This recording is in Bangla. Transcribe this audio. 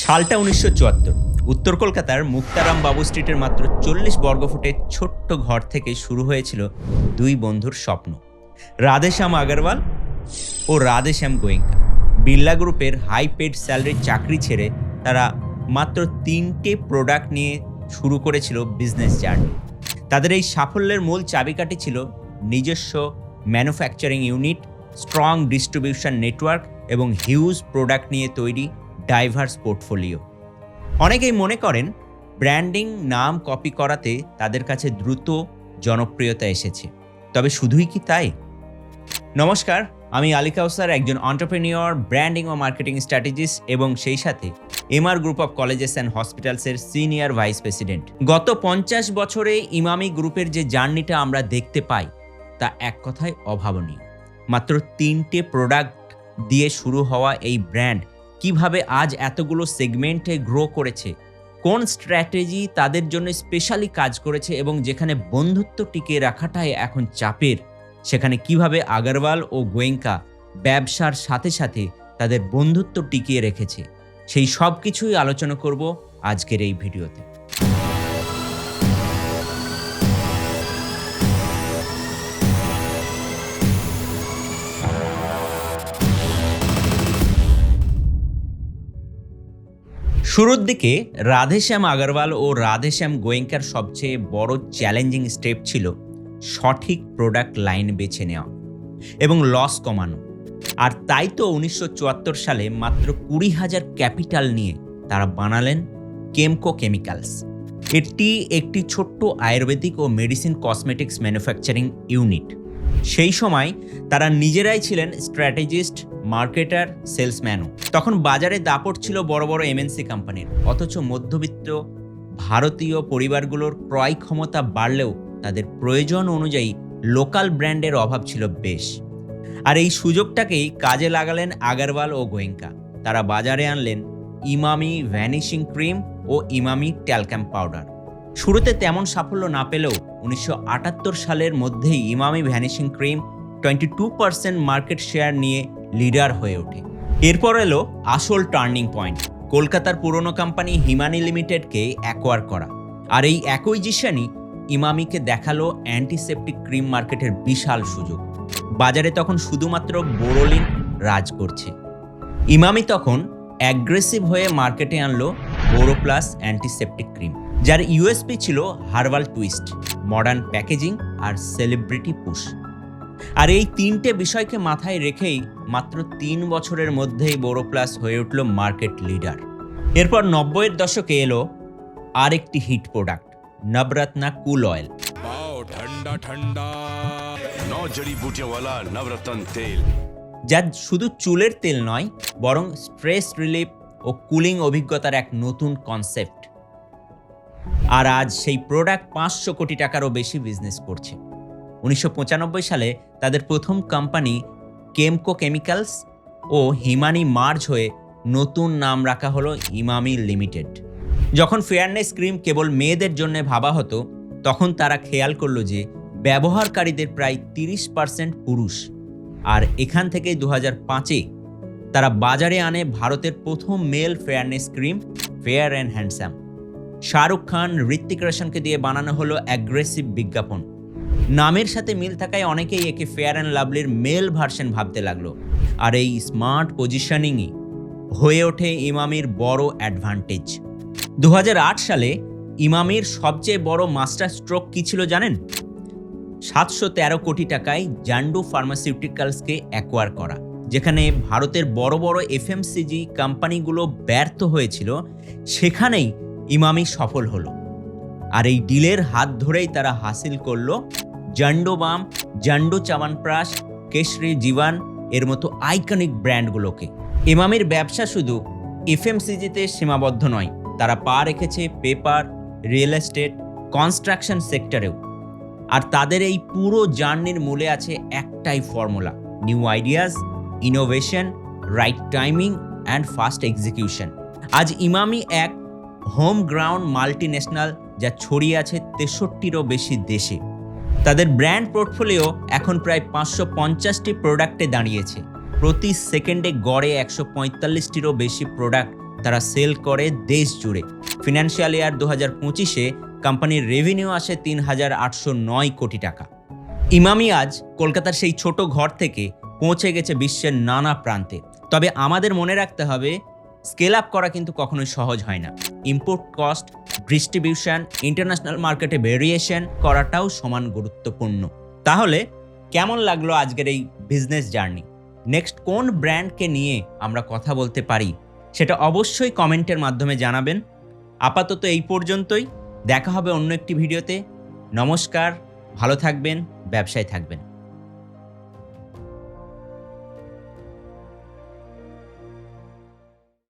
সালটা উনিশশো চুয়াত্তর। উত্তর কলকাতার মুক্তারাম বাবু স্ট্রিটের মাত্র চল্লিশ বর্গফুটের ছোট্ট ঘর থেকে শুরু হয়েছিল দুই বন্ধুর স্বপ্ন। রাধেশ্যাম আগরওয়াল ও রাধেশ্যাম গোয়েঙ্কা। বিড়লা গ্রুপের হাই পেড স্যালারির চাকরি ছেড়ে তারা মাত্র তিনটে প্রোডাক্ট নিয়ে শুরু করেছিল বিজনেস জার্নি তাদের এই সাফল্যের মূল চাবিকাঠি ছিল নিজস্ব manufacturing unit strong distribution network এবং হিউজ প্রোডাক্ট নিয়ে তৈরি ডাইভার্স পোর্টফোলিও অনেকেই মনে করেন ব্র্যান্ডিং নাম কপি করাতে তাদের কাছে দ্রুত জনপ্রিয়তা এসেছে। তবে শুধুই কি তাই? নমস্কার, আমি আলী কাউসার, একজন অন্টারপ্রেনিয়র ব্র্যান্ডিং ও মার্কেটিং স্ট্র্যাটেজিস্ট এবং সেই সাথে MR group of colleges and হসপিটালসের senior vice president গত পঞ্চাশ বছরে ইমামি গ্রুপের যে জার্নিটা আমরা দেখতে পাই, তা এক কথায় অভাবনীয়। মাত্র তিনটে প্রোডাক্ট দিয়ে শুরু হওয়া এই ব্র্যান্ড কীভাবে আজ এতগুলো সেগমেন্টে গ্রো করেছে, কোন স্ট্র্যাটেজি তাদের জন্য স্পেশালি কাজ করেছে এবং যেখানে বন্ধুত্ব টিকে রাখাটাই এখন চাপের, সেখানে কীভাবে আগরওয়াল ও গোয়েঙ্কা ব্যবসার সাথে সাথে তাদের বন্ধুত্ব টিকিয়ে রেখেছে, সেই সব কিছুই আলোচনা করব আজকের এই ভিডিওতে। শুরুর দিকে রাধেশ্যাম আগরওয়াল ও রাধেশ্যাম গোয়েঙ্কার সবচেয়ে বড় চ্যালেঞ্জিং স্টেপ ছিল সঠিক প্রোডাক্ট লাইন বেছে নেওয়া এবং লস কমানো। আর তাই তো উনিশশো চুয়াত্তর সালে মাত্র কুড়ি হাজার ক্যাপিটাল নিয়ে তারা বানালেন কেমকো কেমিক্যালস এটি একটি ছোট্ট আয়ুর্বেদিক ও মেডিসিন কসমেটিক্স ম্যানুফ্যাকচারিং ইউনিট সেই সময় তারা নিজেরাই ছিলেন স্ট্র্যাটেজিস্ট, মার্কেটার, সেলসম্যানও। তখন বাজারে দাপট ছিল বড় বড় এমএনসি কোম্পানির। অথচ মধ্যবিত্ত ভারতীয় পরিবারগুলোর ক্রয় ক্ষমতা বাড়লেও তাদের প্রয়োজন অনুযায়ী লোকাল ব্র্যান্ডের অভাব ছিল বেশ। আর এই সুযোগটাকেই কাজে লাগালেন আগরওয়াল ও গোয়েঙ্কা। তারা বাজারে আনলেন ইমামি ভ্যানিশিং ক্রিম ও ইমামি ট্যালক্যাম পাউডার। শুরুতে তেমন সাফল্য না পেলেও উনিশশো আটাত্তর সালের মধ্যেই Emami vanishing cream twenty two percent market share নিয়ে লিডার হয়ে ওঠে। এরপর এলো আসল টার্নিং পয়েন্ট, কলকাতার পুরনো কোম্পানি হিমানি লিমিটেডকে অ্যাকোয়ার করা। আর এই অ্যাকুইজিশনই ইমামিকে দেখাল অ্যান্টিসেপটিক ক্রিম মার্কেটের বিশাল সুযোগ। বাজারে তখন শুধুমাত্র বোরোলিন রাজ করছে। ইমামি তখন অ্যাগ্রেসিভ হয়ে মার্কেটে আনলো বোরো প্লাস অ্যান্টিসেপটিক ক্রিম যার ইউএসপি ছিল হার্বাল টুইস্ট মডার্ন প্যাকেজিং আর সেলিব্রিটি পুশ আর এই তিনটে বিষয়কে মাথায় রেখেই মাত্র তিন বছরের মধ্যেই বোরো প্লাস হয়ে উঠল মার্কেট লিডার এরপর নব্বইয়ের দশকে এলো আরেকটি hit product Navratna cool oil ঠান্ডা ঠান্ডা নবরত্ন তেল। যা শুধু চুলের তেল নয় বরং স্ট্রেস রিলিফ ও কুলিং অভিজ্ঞতার এক নতুন কনসেপ্ট আর আজ সেই প্রোডাক্ট পাঁচশো কোটি টাকারও বেশি বিজনেস করছে। উনিশশো পঁচানব্বই সালে তাদের প্রথম কোম্পানি কেমকো কেমিক্যালস ও হিমানি মার্জ হয়ে নতুন নাম রাখা হলো ইমামি লিমিটেড যখন ফেয়ারনেস ক্রিম কেবল মেয়েদের জন্য ভাবা হতো, তখন তারা খেয়াল করল যে ব্যবহারকারীদের প্রায় তিরিশ পার্সেন্ট পুরুষ। আর এখান থেকে দু হাজার পাঁচে তারা বাজারে আনে ভারতের প্রথম male fairness cream fair and handsome Shahrukh Khan Hrithik রোশনকে দিয়ে বানানো হলো অ্যাগ্রেসিভ বিজ্ঞাপন। নামের সাথে মিল থাকায় অনেকেই একে ফেয়ার অ্যান্ড লাভলির মেল ভার্সন ভাবতে লাগল। আর এই স্মার্ট পজিশনিংই হয়ে ওঠে ইমামির বড় অ্যাডভান্টেজ দু হাজার আট সালে ইমামির সবচেয়ে বড় মাস্টার স্ট্রোক কী ছিল জানেন? সাতশো তেরো কোটি টাকায় জান্ডু ফার্মাসিউটিক্যালসকে অ্যাকোয়ার করা, যেখানে ভারতের বড় বড় এফএমসিজি কোম্পানিগুলো ব্যর্থ হয়েছিল। সেখানেই ইমামি সফল হলো। আর এই ডিলের হাত ধরেই তারা হাসিল করল জান্ডো বাম, জান্ডো চাওয়ানপ্রাশ, কেশরি জীবান এর মতো আইকনিক ব্র্যান্ডগুলোকে ইমামির ব্যবসা শুধু এফএমসিজিতে সীমাবদ্ধ নয়, তারা পা রেখেছে পেপার, রিয়েল এস্টেট, কনস্ট্রাকশন সেক্টরেও। আর তাদের এই পুরো জার্নির মূলে আছে একটাই formula, new ideas, innovation, right timing, and fast execution. আজ ইমামি এক হোম গ্রাউন্ড মাল্টি ন্যাশনাল যা ছড়িয়ে আছে তেষট্টিরও বেশি দেশে। তাদের ব্র্যান্ড পোর্টফোলিও এখন প্রায় পাঁচশো পঞ্চাশটি প্রোডাক্টে দাঁড়িয়েছে। প্রতি সেকেন্ডে গড়ে একশো পঁয়তাল্লিশটিরও বেশি প্রোডাক্ট তারা সেল করে দেশ জুড়ে। ফিনান্সিয়াল ইয়ার দু হাজার পঁচিশে কোম্পানির রেভিনিউ আসে তিন হাজার আটশো নয় কোটি টাকা। ইমামি আজ কলকাতার সেই ছোট ঘর থেকে পৌঁছে গেছে বিশ্বের নানা প্রান্তে। তবে আমাদের মনে রাখতে হবে স্কেল আপ করা কিন্তু কখনোই সহজ হয় না। ইম্পোর্ট কস্ট ডিস্ট্রিবিউশন ইন্টারন্যাশনাল মার্কেটে ভেরিয়েশন করাটাও সমান গুরুত্বপূর্ণ। তাহলে কেমন লাগল আজকের এই বিজনেস জার্নি নেক্সট কোন ব্র্যান্ডকে নিয়ে আমরা কথা বলতে পারি? সেটা অবশ্যই কমেন্টের মাধ্যমে জানাবেন। আপাতত এই পর্যন্তই। দেখা হবে অন্য একটি ভিডিওতে নমস্কার, ভালো থাকবেন, ব্যবসায় থাকবেন।